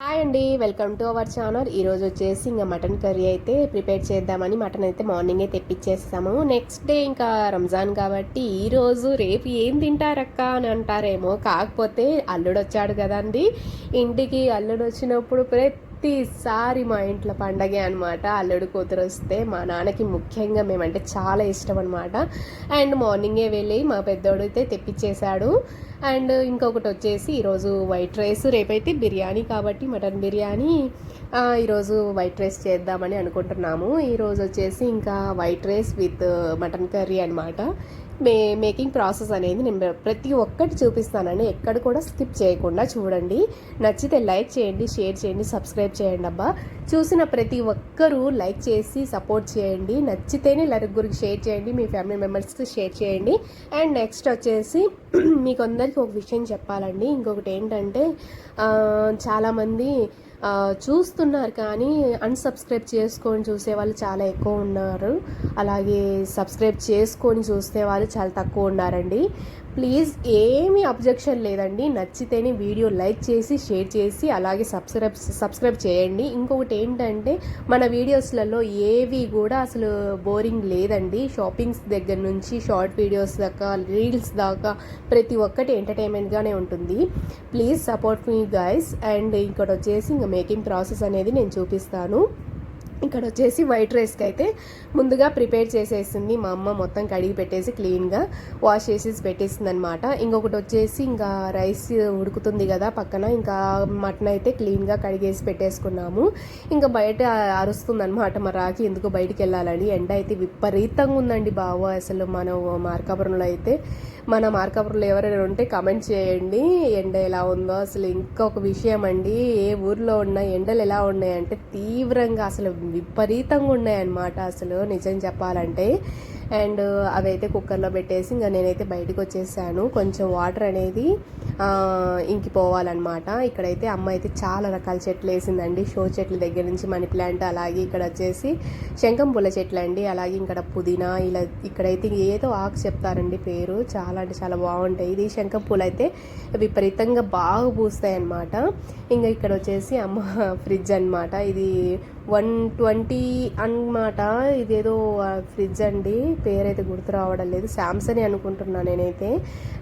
Hi అండి welcome to our channel. ఈరోజు వచ్చేసి ఇంకా మటన్ కర్రీ అయితే ప్రిపేర్ చేద్దామని మటన్ అయితే మార్నింగే తెప్పించేస్తాము నెక్స్ట్ డే ఇంకా రంజాన్ కాబట్టి ఈరోజు రేపు ఏం తింటారక్క అని అంటారేమో. కాకపోతే అల్లుడు వచ్చాడు కదండి. ఇంటికి అల్లుడు వచ్చినప్పుడు ప్రతిసారి మా ఇంట్లో పండగే అనమాట అల్లుడు కూతురు వస్తే మా నాన్నకి ముఖ్యంగా మేమంటే చాలా ఇష్టం అనమాట అండ్ మార్నింగే వెళ్ళి మా పెద్దోడు అయితే తెప్పించేశాడు. అండ్ ఇంకొకటి వచ్చేసి ఈరోజు వైట్ రైస్ రేపైతే బిర్యానీ కాబట్టి మటన్ బిర్యానీ ఈరోజు వైట్ రైస్ చేద్దామని అనుకుంటున్నాము. ఈరోజు వచ్చేసి ఇంకా white rice with mutton curry అనమాట మే మేకింగ్ ప్రాసెస్ అనేది నేను ప్రతి ఒక్కటి చూపిస్తానండి. ఎక్కడ కూడా స్కిప్ చేయకుండా చూడండి. నచ్చితే లైక్ చేయండి షేర్ చేయండి సబ్స్క్రైబ్ చేయండి అబ్బా. చూసిన ప్రతి ఒక్కరూ లైక్ చేసి సపోర్ట్ చేయండి. నచ్చితేనే నలుగురికి షేర్ చేయండి. మీ ఫ్యామిలీ మెంబర్స్కి షేర్ చేయండి. అండ్ నెక్స్ట్ వచ్చేసి మీకు అందరికీ ఒక విషయం చెప్పాలండి. ఇంకొకటి ఏంటంటే చాలామంది చూస్తున్నారు కానీ అన్సబ్స్క్రైబ్ చేసుకొని చూసే వాళ్ళు చాలా ఎక్కువ ఉన్నారు. అలాగే సబ్స్క్రైబ్ చేసుకొని చూసే వాళ్ళు చాలా తక్కువ ఉన్నారండి. ప్లీజ్ ఏమీ అబ్జెక్షన్ లేదండి. నచ్చితేనే వీడియో లైక్ చేసి షేర్ చేసి అలాగే సబ్స్క్రైబ్ సబ్స్క్రైబ్ చేయండి. ఇంకొకటి ఏంటంటే మన వీడియోస్లలో ఏవి కూడా అసలు బోరింగ్ లేదండి. షాపింగ్స్ దగ్గర నుంచి షార్ట్ వీడియోస్ దాకా రీల్స్ దాకా ప్రతి ఒక్కటి ఎంటర్టైన్మెంట్గానే ఉంటుంది. ప్లీజ్ సపోర్ట్ మీ గైస్. అండ్ ఇక్కడ వచ్చేసి ఇంకా మేకింగ్ ప్రాసెస్ అనేది నేను చూపిస్తాను. ఇక్కడ వచ్చేసి వైట్ రైస్కి అయితే ముందుగా ప్రిపేర్ చేసేసింది మా అమ్మ మొత్తం కడిగి పెట్టేసి క్లీన్గా వాష్ చేసేసి పెట్టేసింది అనమాట ఇంకొకటి వచ్చేసి ఇంకా రైస్ ఉడుకుతుంది కదా పక్కన ఇంకా మటన్ అయితే క్లీన్గా కడిగేసి పెట్టేసుకున్నాము. ఇంకా బయట అరుస్తుంది అనమాట మా రాకి ఎందుకు బయటికి వెళ్ళాలని. ఎండ అయితే విపరీతంగా ఉందండి బావ అసలు మన మార్కాపురంలో అయితే. మన మార్కాపురంలో ఎవరైనా ఉంటే కమెంట్ చేయండి ఎండ ఎలా ఉందో. అసలు ఇంకొక విషయం అండి ఏ ఊర్లో ఉన్న ఎండలు ఎలా ఉన్నాయంటే తీవ్రంగా అసలు విపరీతంగా ఉన్నాయన్నమాట అసలు నిజం చెప్పాలంటే. అండ్ అవైతే కుక్కర్లో పెట్టేసి ఇంకా నేనైతే బయటకు వచ్చేసాను. కొంచెం వాటర్ అనేది ఇంకిపోవాలన్నమాట. ఇక్కడైతే అమ్మ అయితే చాలా రకాల చెట్లు వేసిందండి. షో చెట్ల దగ్గర నుంచి మనీ ప్లాంట్ అలాగే ఇక్కడ వచ్చేసి శంఖం పూల చెట్లు అండి. అలాగే ఇక్కడ పుదీనా ఇలా ఇక్కడైతే ఏదో ఆకు చెప్తారండి పేరు. చాలా అంటే చాలా బాగుంటాయి. ఇది శంఖం పూలు అయితే విపరీతంగా బాగా పూస్తాయి అన్నమాట ఇంకా ఇక్కడ వచ్చేసి అమ్మ ఫ్రిడ్జ్ అన్నమాట. ఇది వన్ ట్వంటీ అన్నమాట. ఇదేదో ఫ్రిడ్జ్ అండి. పేరైతే గుర్తు రావడం లేదు. శాంసంగ్ అనుకుంటున్నాను నేనైతే.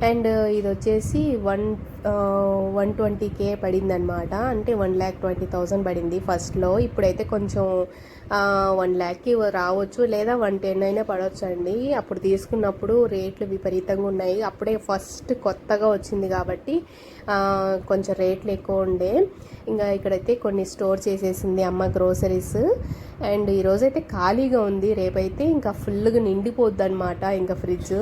అండ్ ఇది వచ్చేసి వన్ వన్ ట్వంటీ కే పడింది అనమాట అంటే వన్ ల్యాక్ ట్వంటీ థౌజండ్ పడింది ఫస్ట్లో. ఇప్పుడైతే కొంచెం వన్ ల్యాక్కి రావచ్చు లేదా వన్ టెన్ అయినా పడవచ్చు అండి అప్పుడు తీసుకున్నప్పుడు రేట్లు విపరీతంగా ఉన్నాయి. అప్పుడే ఫస్ట్ కొత్తగా వచ్చింది కాబట్టి కొంచెం రేట్లు ఎక్కువ ఉండే. ఇంకా ఇక్కడైతే కొన్ని స్టోర్ చేసేసింది అమ్మ గ్రోసరీస్ అండ్ ఈరోజైతే ఖాళీగా ఉంది. రేపైతే ఇంకా ఫుల్గా నిండిపోద్ది అనమాట ఇంకా ఫ్రిడ్జ్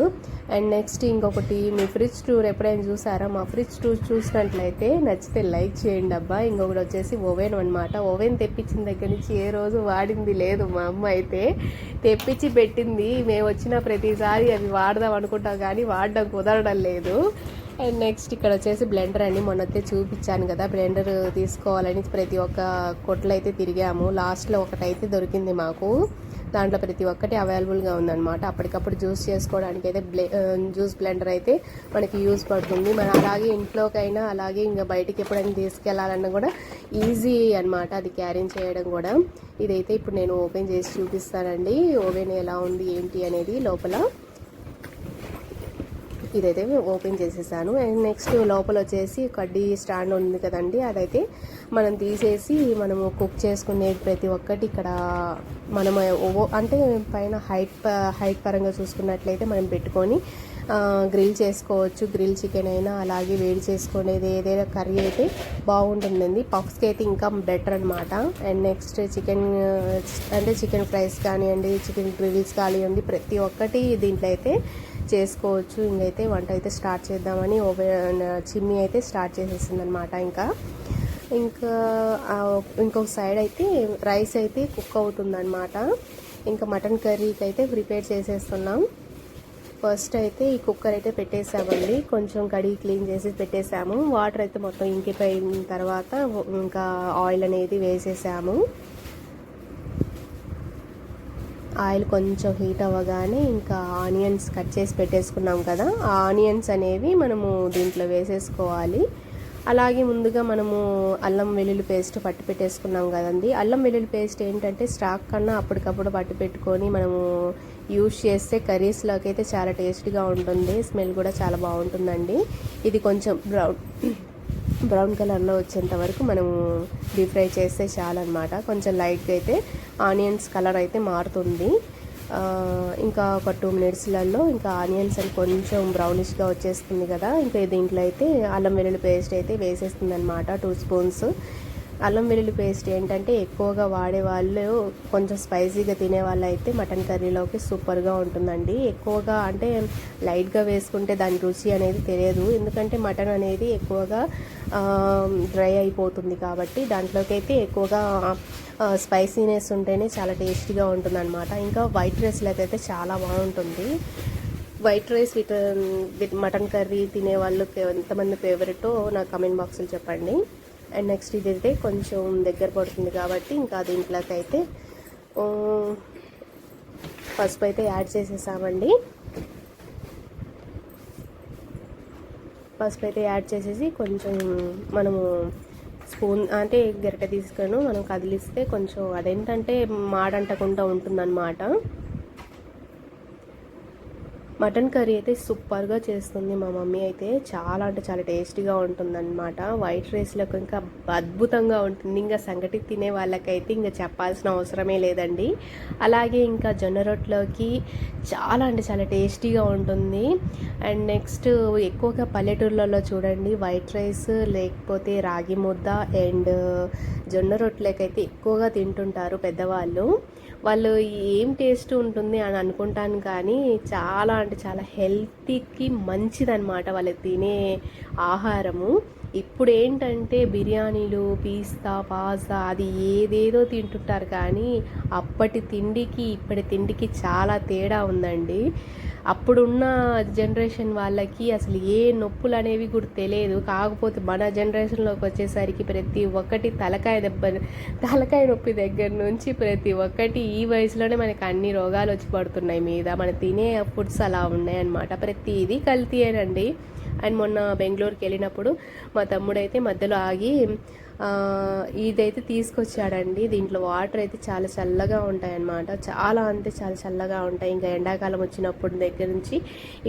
అండ్ నెక్స్ట్ ఇంకొకటి మీ ఫ్రిడ్జ్ టూర్ ఎప్పుడైనా చూసారా? మా ఫ్రిడ్జ్ టూర్ చూసినట్లయితే నచ్చితే లైక్ చేయండి అబ్బా. ఇంకొకటి వచ్చేసి ఓవెన్ అనమాట ఓవెన్ తెప్పించిన దగ్గర నుంచి ఏ రోజు వాడి వాడింది లేదు మా అమ్మ అయితే తెప్పించి పెట్టింది. మేము వచ్చిన ప్రతిసారి అవి వాడదాం అనుకుంటాం కానీ వాడడం కుదరడం లేదు. అండ్ నెక్స్ట్ ఇక్కడ వచ్చేసి బ్లెండర్ అండి మొన్నతే చూపించాను కదా. బ్లెండర్ తీసుకోవాలని ప్రతి ఒక్క కొట్లు అయితే తిరిగాము లాస్ట్లో ఒకటైతే దొరికింది మాకు. దాంట్లో ప్రతి ఒక్కటి అవైలబుల్గా ఉందన్నమాట. అప్పటికప్పుడు జ్యూస్ చేసుకోవడానికి అయితే బ్లే జ్యూస్ బ్లెండర్ అయితే మనకి యూజ్ పడుతుంది. మనం అలాగే ఇంట్లోకైనా అలాగే ఇంకా బయటికి ఎప్పుడైనా తీసుకెళ్ళాలన్నా కూడా ఈజీ అనమాట అది క్యారీ చేయడం కూడా. ఇదైతే ఇప్పుడు నేను ఓపెన్ చేసి చూపిస్తానండి. ఓవెన్ ఎలా ఉంది ఏంటి అనేది లోపల. ఇదైతే ఓపెన్ చేసేసాను. అండ్ నెక్స్ట్ లోపల వచ్చేసి కడ్డీ స్టాండ్ ఉంది కదండి అదైతే మనం తీసేసి మనము కుక్ చేసుకునే ప్రతి ఒక్కటి ఇక్కడ మనం ఓ- అంటే పైన హైట్ ప- హైట్ పరంగా చూసుకున్నట్లయితే మనం పెట్టుకొని గ్రిల్ చేసుకోవచ్చు. గ్రిల్ చికెన్ అయినా అలాగే వేడి చేసుకునేది ఏదైనా కర్రీ అయితే బాగుంటుందండి. పఫ్స్కి అయితే ఇంకా బెటర్ అనమాట అండ్ నెక్స్ట్ చికెన్ అంటే చికెన్ ఫ్రైస్ కానివ్వండి చికెన్ గ్రిల్స్ కానివ్వండి ప్రతి ఒక్కటి దీంట్లో అయితే చేసుకోవచ్చు. ఇంకైతే వంట అయితే స్టార్ట్ చేద్దామని ఓవెన్ చిమ్మి అయితే స్టార్ట్ చేసేసింది అనమాట ఇంకా ఇంకా ఇంకొక సైడ్ అయితే రైస్ అయితే కుక్ అవుతుందన్నమాట. ఇంకా మటన్ కర్రీకి అయితే ప్రిపేర్ చేసేస్తున్నాం. ఫస్ట్ అయితే ఈ కుక్కర్ అయితే పెట్టేసామండి. కొంచెం కడిగి క్లీన్ చేసి పెట్టేసాము. వాటర్ అయితే మొత్తం ఇంకిపోయిన తర్వాత ఇంకా ఆయిల్ అనేది వేసేసాము. ఆయిల్ కొంచెం హీట్ అవ్వగానే ఇంకా ఆనియన్స్ కట్ చేసి పెట్టేసుకున్నాం కదా. ఆ ఆనియన్స్ అనేవి మనము దీంట్లో వేసేసుకోవాలి. అలాగే ముందుగా మనము అల్లం వెల్లుల్లి పేస్ట్ పట్టి పెట్టేసుకున్నాం కదండి. అల్లం వెల్లుల్లి పేస్ట్ ఏంటంటే స్టాక్ కన్నా అప్పటికప్పుడు పట్టి పెట్టుకొని మనము యూజ్ చేస్తే కర్రీస్లోకి అయితే చాలా టేస్ట్గా ఉంటుంది. స్మెల్ కూడా చాలా బాగుంటుందండి. ఇది కొంచెం బ్రౌన్ బ్రౌన్ కలర్లో వచ్చేంత వరకు మనము డీప్ ఫ్రై చేస్తే చాలన్నమాట. కొంచెం లైట్గా అయితే ఆనియన్స్ కలర్ అయితే మారుతుంది. ఇంకా ఒక టూ మినిట్స్లలో ఇంకా ఆనియన్స్ అని కొంచెం బ్రౌనిష్గా వచ్చేస్తుంది కదా ఇంకా దీంట్లో అయితే అల్లం వెల్లుల్లి పేస్ట్ అయితే వేసేస్తుంది అనమాట టూ స్పూన్స్. అల్లం వెల్లుల్లి పేస్ట్ ఏంటంటే ఎక్కువగా వాడే వాళ్ళు కొంచెం స్పైసీగా తినే వాళ్ళు అయితే మటన్ కర్రీలోకి సూపర్గా ఉంటుందండి. ఎక్కువగా అంటే లైట్గా వేసుకుంటే దాని రుచి అనేది తెలియదు. ఎందుకంటే మటన్ అనేది ఎక్కువగా డ్రై అయిపోతుంది కాబట్టి దాంట్లోకి అయితే ఎక్కువగా స్పైసీనెస్ ఉంటేనే చాలా టేస్టీగా ఉంటుందన్నమాట. ఇంకా వైట్ రైస్లోకి అయితే చాలా బాగుంటుంది. White rice with with mutton curry తినే వాళ్ళకి ఎంతమంది ఫేవరెటో నాకు కమెంట్ బాక్స్లో చెప్పండి. అండ్ నెక్స్ట్ ఇదైతే కొంచెం దగ్గర పడుతుంది కాబట్టి ఇంకా దీంట్లోకి అయితే పసుపు అయితే యాడ్ చేసేసామండి. పసుపు అయితే యాడ్ చేసేసి కొంచెం మనము స్పూన్ అంటే గరిట తీసుకొని మనం కదిలిస్తే కొంచెం అదేంటంటే మాడంటకుండా ఉంటుందన్నమాట. మటన్ కర్రీ అయితే సూపర్గా చేస్తుంది మా మమ్మీ అయితే. చాలా అంటే చాలా టేస్టీగా ఉంటుందన్నమాట. వైట్ రైస్లకు ఇంకా అద్భుతంగా ఉంటుంది. ఇంకా సంగటి తినే వాళ్ళకైతే ఇంకా చెప్పాల్సిన అవసరమే లేదండి. అలాగే ఇంకా జొన్న రొట్టెలోకి చాలా అంటే చాలా టేస్టీగా ఉంటుంది. అండ్ నెక్స్ట్ ఎక్కువగా పల్లెటూర్లలో చూడండి వైట్ రైస్ లేకపోతే రాగి ముద్ద అండ్ జొన్న రొట్టెలకైతే ఎక్కువగా తింటుంటారు పెద్దవాళ్ళు. వాళ్ళు ఏం టేస్ట్ ఉంటుంది అని అనుకుంటాను కానీ చాలా అంటే చాలా హెల్తీకి మంచిదన్నమాట వాళ్ళు తినే ఆహారము. ఇప్పుడు ఏంటంటే బిర్యానీలు పిస్తా పాస్తా అది ఏదేదో తింటుంటారు కానీ అప్పటి తిండికి ఇప్పటి తిండికి చాలా తేడా ఉందండి. అప్పుడున్న జనరేషన్ వాళ్ళకి అసలు ఏ నొప్పులు అనేవి కూడా తెలియదు. కాకపోతే మన జనరేషన్లోకి వచ్చేసరికి ప్రతి ఒక్కటి తలకాయ దెబ్బ తలకాయ నొప్పి దగ్గర నుంచి ప్రతి ఒక్కటి ఈ వయసులోనే మనకి అన్ని రోగాలు వచ్చి పడుతున్నాయి. మీద మన తినే ఫుడ్స్ అలా ఉన్నాయన్నమాట. ప్రతిదీ కల్తీయేనండి. అండ్ మొన్న బెంగళూరుకి వెళ్ళినప్పుడు మా తమ్ముడైతే మధ్యలో ఆగి ఇదైతే తీసుకొచ్చాడండి. దీంట్లో వాటర్ అయితే చాలా చల్లగా ఉంటాయన్నమాట. చాలా అంటే చాలా చల్లగా ఉంటాయి. ఇంకా ఎండాకాలం వచ్చినప్పుడు దగ్గర నుంచి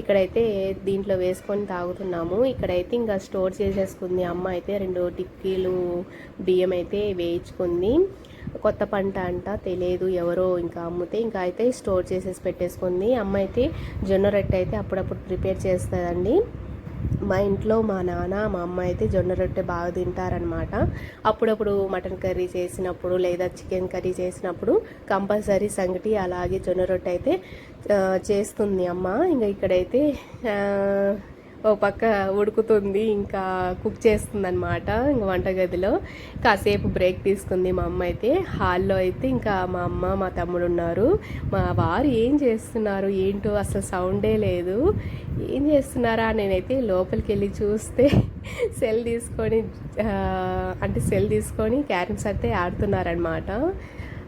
ఇక్కడైతే దీంట్లో వేసుకొని తాగుతున్నాము. ఇక్కడైతే ఇంకా స్టోర్ చేసేసుకుంది. అమ్మ అయితే రెండు టిక్కీలు బియ్యం అయితే వేయించుకుంది. కొత్త పంట అంట తెలియదు ఎవరో ఇంకా అమ్మితే. ఇంకా అయితే స్టోర్ చేసేసి పెట్టేసుకుంది. అమ్మ అయితే జొన్న రొట్టె అయితే అప్పుడప్పుడు ప్రిపేర్ చేస్తుందండి. మా ఇంట్లో మా నాన్న మా అమ్మ అయితే జొన్న రొట్టె బాగా తింటారనమాట అప్పుడప్పుడు మటన్ కర్రీ చేసినప్పుడు లేదా చికెన్ కర్రీ చేసినప్పుడు కంపల్సరీ సంగటి అలాగే జొన్న రొట్టె అయితే చేస్తుంది అమ్మ. ఇంకా ఇక్కడైతే ఒక ఓ పక్క ఉడుకుతుంది ఇంకా కుక్ చేస్తుంది అనమాట ఇంకా వంటగదిలో. కాసేపు బ్రేక్ తీసుకుంది మా అమ్మ అయితే. హాల్లో అయితే ఇంకా మా అమ్మ మా తమ్ముడు ఉన్నారు. మా వారు ఏం చేస్తున్నారు? ఏంటో అసలు సౌండే లేదు. ఏం చేస్తున్నారా? నేనైతే లోపలికి వెళ్ళి చూస్తే సెల్ తీసుకొని అంటే సెల్ తీసుకొని క్యారమ్స్ అయితే ఆడుతున్నారనమాట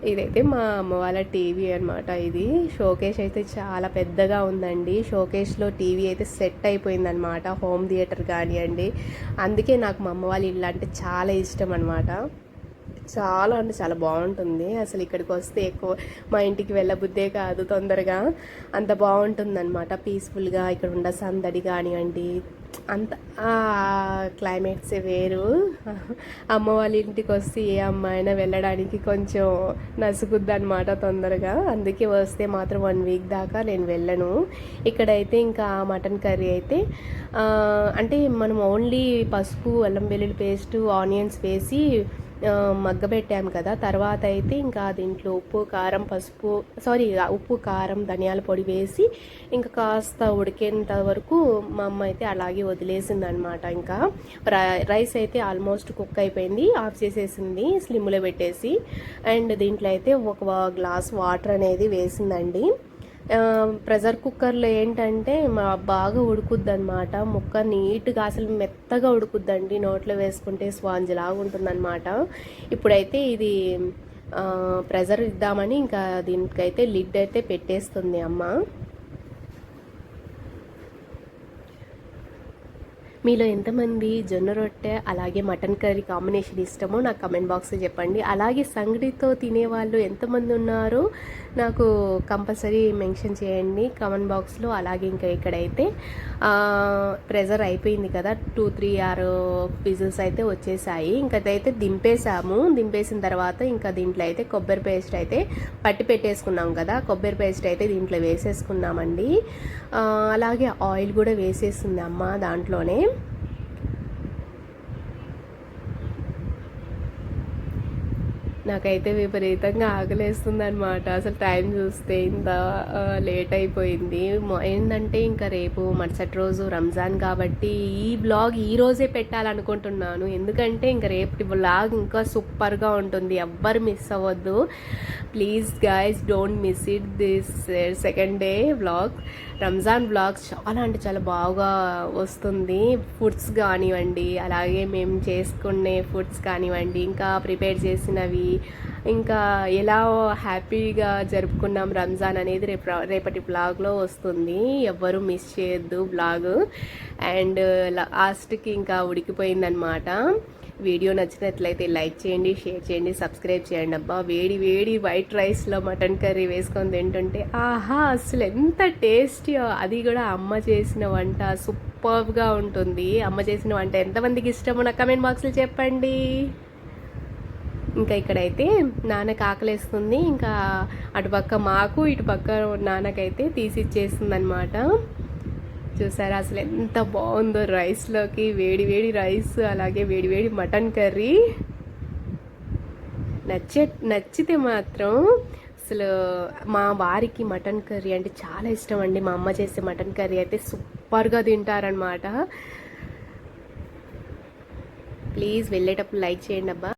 ఇదైతే మా అమ్మ వాళ్ళ టీవీ అనమాట ఇది. షోకేస్ అయితే చాలా పెద్దగా ఉందండి. షోకేస్లో టీవీ అయితే సెట్ అయిపోయిందనమాట హోమ్ థియేటర్ కానివ్వండి. అందుకే నాకు మా అమ్మ వాళ్ళ ఇల్లు అంటే చాలా ఇష్టం అనమాట చాలా అంటే చాలా బాగుంటుంది. అసలు ఇక్కడికి వస్తే ఎక్కువ మా ఇంటికి వెళ్ళబుద్దే కాదు తొందరగా. అంత బాగుంటుందన్నమాట. పీస్ఫుల్గా ఇక్కడ ఉండ సందడి కానివ్వండి అంత క్లైమేట్సే వేరు. అమ్మ వాళ్ళ ఇంటికి వస్తే ఏ అమ్మాయినా వెళ్ళడానికి కొంచెం నసుగుద్ది అనమాట తొందరగా. అందుకే వస్తే మాత్రం వన్ వీక్ దాకా నేను వెళ్ళను. ఇక్కడైతే ఇంకా మటన్ కర్రీ అయితే అంటే మనం ఓన్లీ పసుపు అల్లం వెల్లుల్లి పేస్ట్ ఆనియన్స్ వేసి మగ్గబెట్టాము కదా. తర్వాత అయితే ఇంకా దీంట్లో ఉప్పు కారం పసుపు సారీ ఉప్పు కారం ధనియాల పొడి వేసి ఇంకా కాస్త ఉడికేంత వరకు మా అమ్మ అయితే అలాగే వదిలేసింది అనమాట ఇంకా రైస్ అయితే ఆల్మోస్ట్ కుక్ అయిపోయింది ఆఫ్ చేసేసింది స్లిమ్లో పెట్టేసి. అండ్ దీంట్లో అయితే ఒక గ్లాస్ వాటర్ అనేది వేసిందండి. ప్రెషర్ కుక్కర్లో ఏంటంటే మా బాగా ఉడుకుద్ది అనమాట ముక్క నీట్గా అసలు మెత్తగా ఉడుకుద్దండి. నోట్లో వేసుకుంటే స్పాంజ్ లాగా ఉంటుందన్నమాట. ఇప్పుడైతే ఇది ప్రెజర్ ఇద్దామని ఇంకా దీనికైతే లిడ్ అయితే పెట్టేస్తుంది అమ్మ. మీలో ఎంతమంది జొన్న రొట్టె అలాగే మటన్ కర్రీ కాంబినేషన్ ఇష్టమో నాకు కమెంట్ బాక్స్లో చెప్పండి. అలాగే సంగడితో తినేవాళ్ళు ఎంతమంది ఉన్నారో నాకు కంపల్సరీ మెన్షన్ చేయండి కమెంట్ బాక్స్లో. అలాగే ఇంకా ఇక్కడైతే ప్రెజర్ అయిపోయింది కదా టూ త్రీ ఆర్ పిజిల్స్ అయితే వచ్చేసాయి. ఇంకా అయితే దింపేసాము దింపేసిన తర్వాత ఇంకా దీంట్లో అయితే కొబ్బరి పేస్ట్ అయితే పట్టి పెట్టేసుకున్నాం కదా కొబ్బరి పేస్ట్ అయితే దీంట్లో వేసేసుకున్నామండి అలాగే ఆయిల్ కూడా వేసేసింది అమ్మ దాంట్లోనే. నాకైతే విపరీతంగా ఆకలేస్తుంది అనమాట అసలు టైం చూస్తే ఇంత లేట్ అయిపోయింది. ఏంటంటే ఇంకా రేపు మరుసటి రోజు రంజాన్ కాబట్టి ఈ బ్లాగ్ ఈ రోజే పెట్టాలనుకుంటున్నాను. ఎందుకంటే ఇంకా రేపటి బ్లాగ్ ఇంకా సూపర్గా ఉంటుంది. ఎవ్వరు మిస్ అవ్వద్దు. Please guys don't miss it this second day vlog. Ramzan vlogs చాలా అంటే చాలా బాగా వస్తుంది. ఫుడ్స్ కానివ్వండి అలాగే మేము చేసుకునే ఫుడ్స్ కానివ్వండి ఇంకా ప్రిపేర్ చేసినవి ఇంకా ఎలా హ్యాపీగా జరుపుకున్నాం రంజాన్ అనేది రేపు రేపటి బ్లాగ్లో వస్తుంది. ఎవ్వరూ మిస్ చేయొద్దు బ్లాగ్. అండ్ లాస్ట్కి ఇంకా ఉడికిపోయిందనమాట వీడియో నచ్చినట్లయితే లైక్ చేయండి షేర్ చేయండి సబ్స్క్రైబ్ చేయండి. అబ్బా వేడి వేడి వైట్ రైస్లో మటన్ కర్రీ వేసుకొని తింటుంటే ఆహా అసలు ఎంత టేస్టీ. అది కూడా అమ్మ చేసిన వంట సూపర్గా ఉంటుంది. అమ్మ చేసిన వంట ఎంతమందికి ఇష్టమో నా కమెంట్ బాక్స్లో చెప్పండి. ఇంకా ఇక్కడైతే నాన్నకి ఆకలేస్తుంది. ఇంకా అటుపక్క మాకు ఇటుపక్క నాన్నకైతే తీసి ఇచ్చేస్తుంది అనమాట చూసారా? అసలు ఎంత బాగుందో రైస్లోకి వేడి వేడి రైస్ అలాగే వేడి వేడి మటన్ కర్రీ. నచ్చే నచ్చితే మాత్రం అసలు మా వారికి మటన్ కర్రీ అంటే చాలా ఇష్టం అండి. మా అమ్మ చేసే మటన్ కర్రీ అయితే సూపర్గా తింటారనమాట ప్లీజ్ వెళ్ళేటప్పుడు లైక్ చేయండి అబ్బా.